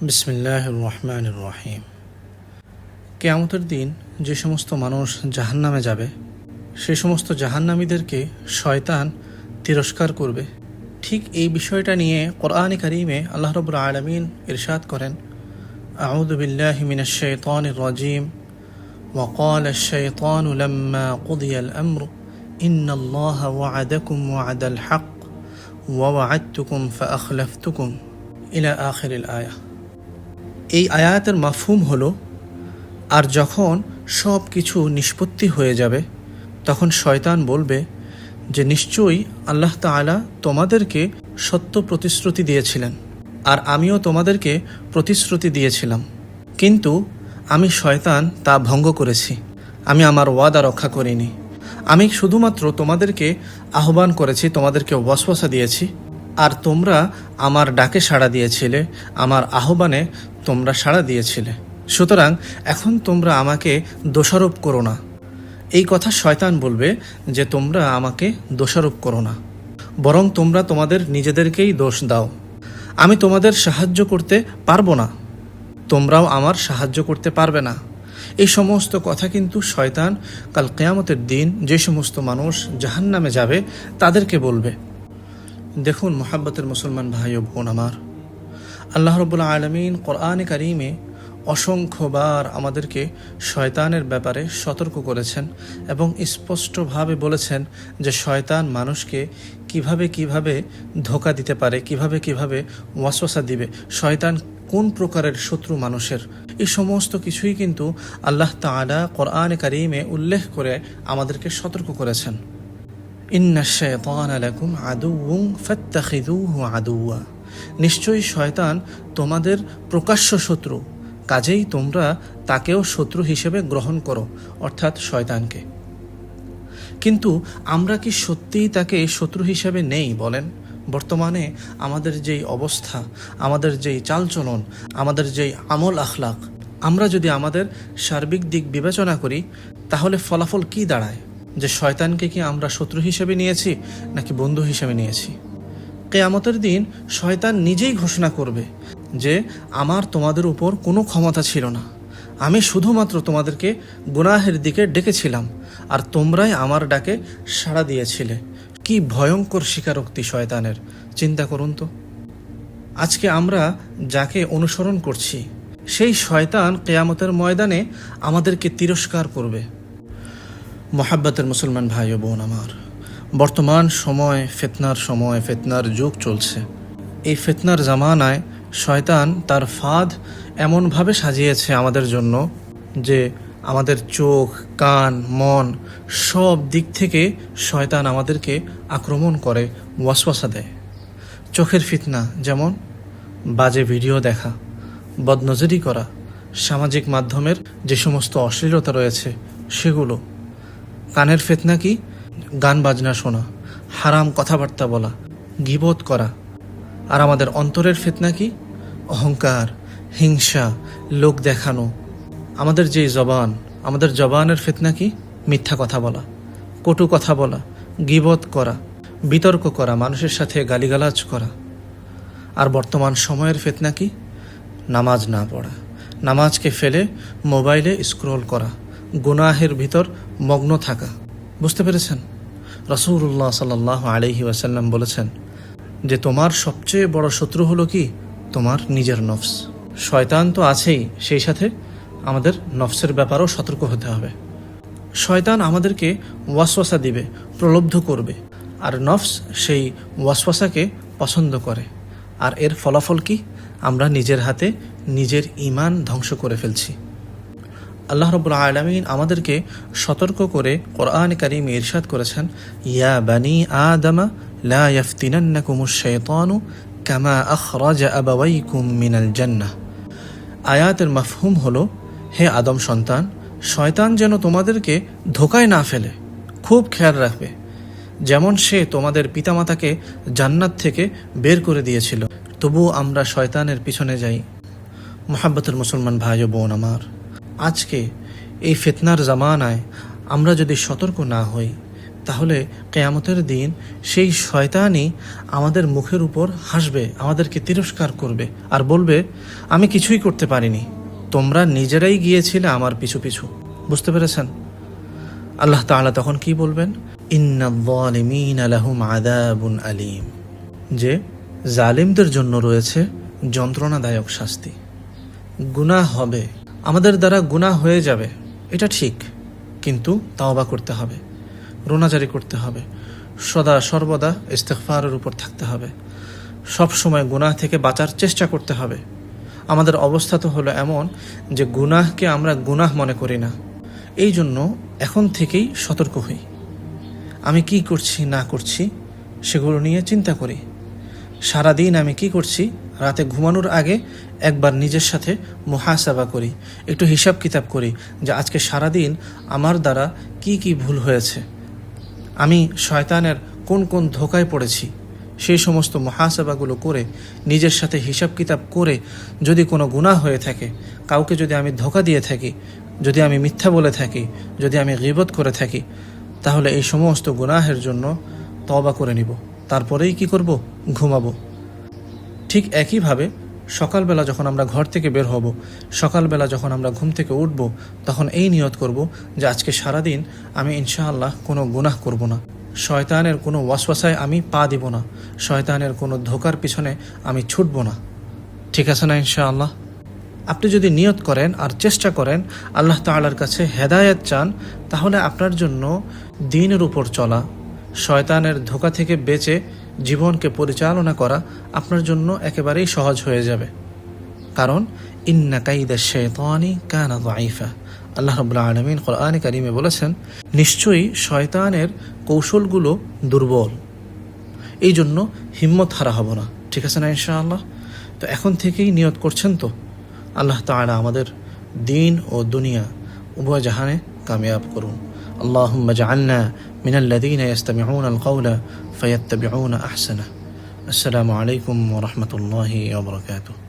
বিসমিল্লাহ রহমান রহিম কেয়ামতের দিন যে সমস্ত মানুষ জাহান্নামে যাবে সে সমস্ত জাহান্নামীদেরকে শয়তান তিরস্কার করবে ঠিক এই বিষয়টা নিয়ে কোরআন করিমে আল্লাহ রবুল আলমিন ইরশাদ করেন أعوذ بالله من الشيطان الرجيم وقال الشيطان لما قضي الأمر إن الله وعدكم وعد الحق ووعدتكم فأخلفتكم إلى آخر الآية এই আয়াতের মাফহুম হলো, আর যখন সব কিছু নিষ্পত্তি হয়ে যাবে, তখন শয়তান বলবে যে, নিশ্চয়ই আল্লাহ তাআলা তোমাদেরকে সত্য প্রতিশ্রুতি দিয়েছিলেন, আর আমিও তোমাদেরকে প্রতিশ্রুতি দিয়েছিলাম। কিন্তু আমি শয়তান তা ভঙ্গ করেছি। আমি আমার ওয়াদা রক্ষা করিনি। আমি শুধুমাত্র তোমাদেরকে আহ্বান করেছি, তোমাদেরকে ওয়াসওয়াসা দিয়েছি, আর তোমরা আমার ডাকে সাড়া দিয়েছিলে, আমার আহ্বানে তোমরা সাড়া দিয়েছিলে। সুতরাং এখন তোমরা আমাকে দোষারোপ করো না। এই কথা শয়তান বলবে যে তোমরা আমাকে দোষারোপ করো না। বরং তোমরা তোমাদের নিজেদেরকেই দোষ দাও। আমি তোমাদের সাহায্য করতে পারব না। তোমরাও আমার সাহায্য করতে পারবে না। এই সমস্ত কথা কিন্তু শয়তান কাল কেয়ামতের দিন যে সমস্ত মানুষ জাহান্নামে যাবে, তাদেরকে বলবে। দেখুন, মোহাব্বতের মুসলমান ভাই ও বোন আমার আল্লাহ রবুল্লা আলমিন কোরআনে কারিমে অসংখ্যবার আমাদেরকে শয়তানের ব্যাপারে সতর্ক করেছেন এবং স্পষ্টভাবে বলেছেন যে শয়তান মানুষকে কীভাবে কীভাবে ধোকা দিতে পারে, কীভাবে কীভাবে ওয়াসওয়াসা দিবে, শয়তান কোন প্রকারের শত্রু মানুষের? এই সমস্ত কিছুই কিন্তু আল্লাহ তাআলা কোরআনে কারিমে উল্লেখ করে আমাদেরকে সতর্ক করেছেন। ইন্না শায়তান লাকুম আদুউন ফাত্তাখিযুহু আদুওয়া। নিশ্চয়ই শয়তান তোমাদের প্রকাশ্য শত্রু। কাজেই তোমরা তাকেও শত্রু হিসেবে গ্রহণ করো, অর্থাৎ শয়তানকে। কিন্তু আমরা কি সত্যিই তাকে শত্রু হিসেবে নেই বলেন? বর্তমানে আমাদের যেই অবস্থা, আমাদের যেই চালচলন, আমাদের যেই আমল আখলাক আমরা যদি আমাদের সার্বিক দিক বিবেচনা করি, তাহলে ফলাফল কি দাঁড়ায়? যে শয়তানকে কি আমরা শত্রু হিসেবে নিয়েছি, নাকি বন্ধু হিসেবে নিয়েছি? কেয়ামতের দিন শয়তান নিজেই ঘোষণা করবে যে আমার তোমাদের উপর কোনো ক্ষমতা ছিল না। আমি শুধুমাত্র তোমাদেরকে গুনাহের দিকে ডেকেছিলাম, আর তোমরাই আমার ডাকে সাড়া দিয়েছিলে। কি ভয়ঙ্কর স্বীকারোক্তি শয়তানের। চিন্তা করুন তো। আজকে আমরা যাকে অনুসরণ করছি, সেই শয়তান কেয়ামতের ময়দানে আমাদেরকে তিরস্কার করবে। মোহাব্বতের মুসলমান ভাই ও বোন আমার। বর্তমান সময় ফেতনার সময়, ফেতনার যুগ চলছে। এই ফেতনার জামানায় শয়তান তার ফাঁদ এমনভাবে সাজিয়েছে আমাদের জন্য যে আমাদের চোখ, কান, মন সব দিক থেকে শয়তান আমাদেরকে আক্রমণ করে, ওয়াসওয়াসা দেয়। চোখের ফিতনা যেমন বাজে ভিডিও দেখা, বদনজরি করা, সামাজিক মাধ্যমের যে সমস্ত অশ্লীলতা রয়েছে সেগুলো। কানের ফেতনা কি? গান বাজনা শোনা, হারাম কথাবার্তা বলা, গিবোধ করা। আর আমাদের অন্তরের ফেতনা কি? অহংকার, হিংসা, লোক দেখানো। আমাদের যে জবান, আমাদের জবানের ফেতনা কি? মিথ্যা কথা বলা, কটু কথা বলা গিবত করা, বিতর্ক করা, মানুষের সাথে গালিগালাজ করা। আর বর্তমান সময়ের ফেতনা কি? নামাজ না পড়া, নামাজকে ফেলে মোবাইলে স্ক্রল করা, গুনাহের ভিতর মগ্ন থাকা। বুঝতে পেরেছেন? রসুল্লাহ সাল্লাহ আলহি ওয়াসাল্লাম বলেছেন, যে তোমার সবচেয়ে বড় শত্রু হলো কি? তোমার নিজের নফস। শয়তান তো আছেই, সেই সাথে আমাদের নফসের ব্যাপারেও সতর্ক হতে হবে। শয়তান আমাদেরকে ওয়াসওয়াসা দিবে, প্রলব্ধ করবে। আর নফস সেই ওয়াসওয়াসাকে পছন্দ করে। আর এর ফলাফল কি? আমরা নিজের হাতে নিজের ইমান ধ্বংস করে ফেলছি। আল্লাহ রবুল আলমিন আমাদেরকে সতর্ক করে কোরআন কারিম ইরশাদ করেছেন, ইয়া বানি আদামা, লা ইয়াফতিনান্নাকুমুশ শাইতানু কামা আখরাজা আবাওয়াইকুম মিনাল জান্নাহ। আয়াতের মাফহুম হলো, হে আদম সন্তান, শয়তান যেন তোমাদেরকে ধোকায় না ফেলে, খুব খেয়াল রাখবে। যেমন সে তোমাদের পিতামাতাকে জান্নাত থেকে বের করে দিয়েছিল, তবুও আমরা শয়তানের পিছনে যাই। মোহাব্বতের মুসলমান ভাই ও বোন আমার আজকে এই ফেতনার জামানায় আমরা যদি সতর্ক না হই, তাহলে কেয়ামতের দিন সেই শয়তানই আমাদের মুখের উপর হাসবে, আমাদেরকে তিরস্কার করবে আর বলবে, আমি কিছুই করতে পারিনি। তোমরা নিজেরাই গিয়েছিলে আমার পিছু পিছু। বুঝতে পেরেছেন? আল্লাহ তাআলা তখন কি বলবেন? আদাবুন আলিম। যে জালিমদের জন্য রয়েছে যন্ত্রণাদায়ক শাস্তি। গুনাহ হবে আমাদের দ্বারা গুনাহ হয়ে যাবে, এটা ঠিক, কিন্তু তাওবা করতে হবে, রোনাজারি করতে হবে, সদা সর্বদা ইস্তেকফারের উপর থাকতে হবে, সব সময় গুনাহ থেকে বাঁচার চেষ্টা করতে হবে। আমাদের অবস্থা তো হলো এমন যে গুনাহকে আমরা গুনাহ মনে করি না। এই জন্য এখন থেকেই সতর্ক হই। আমি কি করছি, না করছি, সেগুলো নিয়ে চিন্তা করি। সারাদিন আমি কি করছি? রাতে ঘুমানোর আগে একবার নিজের সাথে মুহাসাবা করি, একটু হিসাব কিতাব করি যে আজকে সারাদিন আমার দ্বারা কি কি ভুল হয়েছে। আমি শয়তানের কোন কোন ধোকায় পড়েছি? সেই সমস্ত মহাসাবাগুলো করে, নিজের সাথে হিসাব কিতাব করে যদি কোনো গুনাহ হয়ে থাকে, কাউকে যদি আমি ধোকা দিয়ে থাকি, যদি আমি মিথ্যা বলে থাকি, যদি আমি গিবত করে থাকি, তাহলে এই সমস্ত গুনাহের জন্য তবা করে নিব। তারপরেই কি করব? ঘুমাবো। ঠিক একইভাবে সকালবেলা যখন আমরা ঘর থেকে বের হব, সকালবেলা যখন আমরা ঘুম থেকে উঠব, তখন এই নিয়ত করব যে আজকে সারাদিন আমি ইনশাআল্লাহ কোনো গুনাহ করব না। শয়তানের কোনো ওয়াসওয়াসায় আমি পা দিব না। শয়তানের কোনো ধোকার পিছনে আমি ছুটব না। ঠিক আছে না ইনশাআল্লাহ? আপনি যদি নিয়ত করেন আর চেষ্টা করেন, আল্লাহ তাআলার কাছে হেদায়েত চান, তাহলে আপনার জন্য দিনের উপর চলা শয়তানের ধোকা থেকে বেঁচে জীবনকে পরিচালনা করা আপনার জন্য একেবারেই সহজ হয়ে যাবে। কারণ, ইন্না কাইদা শেতানি কানা দাইফা আল্লাহ রবুল্লা আলমিন কোরআনে কারিমে বলেছেন, নিশ্চয়ই শয়তানের কৌশলগুলো দুর্বল। এই জন্য হিম্মত হারা হব না। ঠিক আছে না ইনশাআল্লাহ? তো এখন থেকেই নিয়ত করছেন তো? আল্লাহ তাআলা আমাদের দিন ও দুনিয়া উভয় জাহানে কামিয়াব করুন। اللهم اجعلنا من الذين يستمعون القول فيتبعون أحسنه. السلام عليكم ورحمة الله وبركاته.